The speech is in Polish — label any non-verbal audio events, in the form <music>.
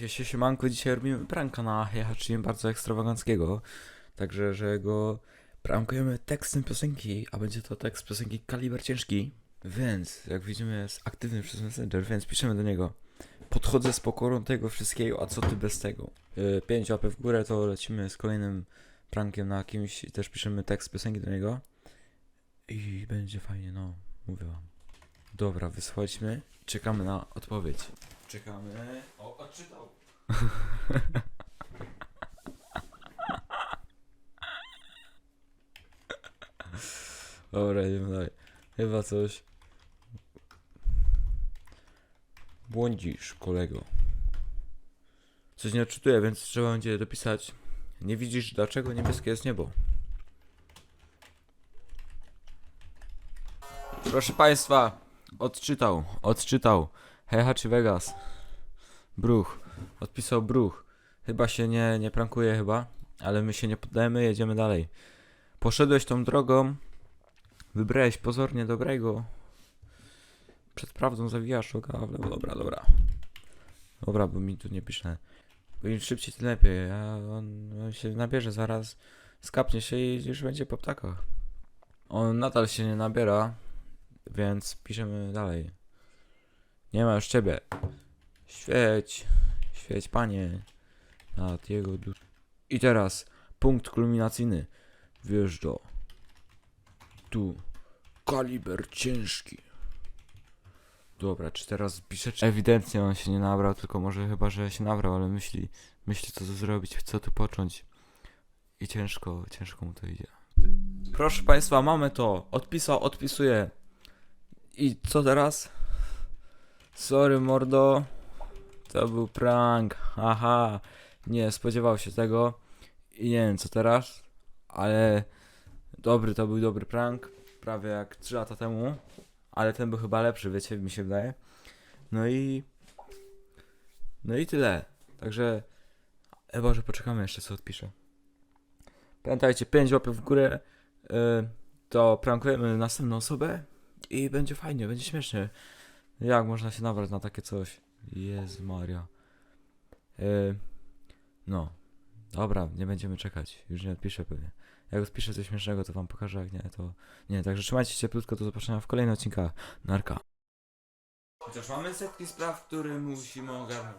Cześć, siemanko, dzisiaj robimy pranka na Heihachi, bardzo ekstrawaganckiego. Także, że go prankujemy tekstem piosenki, a będzie to tekst piosenki Kaliber Ciężki. Więc, jak widzimy, jest aktywny przez Messenger, więc piszemy do niego. Podchodzę z pokorą tego wszystkiego, a co ty bez tego? Yy, pięć łapy w górę, to lecimy z kolejnym prankiem na kimś i też piszemy tekst piosenki do niego. I będzie fajnie, no, mówię wam. Dobra, wysłuchajmy. Czekamy na odpowiedź. Czekamy. O, odczytał. <laughs> Dobra, idziemy dalej. Chyba coś. Błądzisz, kolego. Coś nie odczytuję, więc trzeba będzie dopisać. Nie widzisz, dlaczego niebieskie jest niebo? Proszę Państwa, odczytał, odczytał. Heihachi Vegas. Bruch. Odpisał Bruch. Chyba się nie, nie prankuje chyba, ale my się nie poddajemy, jedziemy dalej. Poszedłeś tą drogą, wybrałeś pozornie dobrego. Przed prawdą zawijasz oka w lewo. Dobra, dobra. Dobra, bo mi tu nie pisze. Im szybciej, tym lepiej. A on, on się nabierze zaraz, skapnie się i już będzie po ptakach. On nadal się nie nabiera, więc piszemy dalej. Nie ma już ciebie. Świeć, świeć panie nad jego dusz. I teraz punkt kulminacyjny. Wjeżdża. Tu. Kaliber ciężki. Dobra, czy teraz pisze? Czy... Ewidentnie on się nie nabrał, tylko może chyba, że się nabrał, ale myśli, myśli co tu zrobić, co tu począć. I ciężko, ciężko mu to idzie. Proszę Państwa, mamy to. Odpisał, odpisuję. I co teraz? Sorry, mordo. To był prank. Aha. Nie spodziewał się tego. I nie wiem co teraz. Ale dobry to był dobry prank. Prawie jak 3 lata temu. Ale ten był chyba lepszy, wiecie, mi się wydaje. No i. No i tyle. Także. Chyba, że poczekamy jeszcze co odpiszę. Pamiętajcie, 5 łapek w górę. Yy, to prankujemy następną osobę. I będzie fajnie, będzie śmiesznie. Jak można się nabrać na takie coś? Jezu Maria. Yy, no. Dobra, nie będziemy czekać. Już nie odpiszę pewnie. Jak odpiszę coś śmiesznego, to wam pokażę, jak nie, to... Nie, także trzymajcie się cieplutko, do zobaczenia w kolejnych odcinkach. Narka. Chociaż mamy setki spraw, które musimy ogarnąć.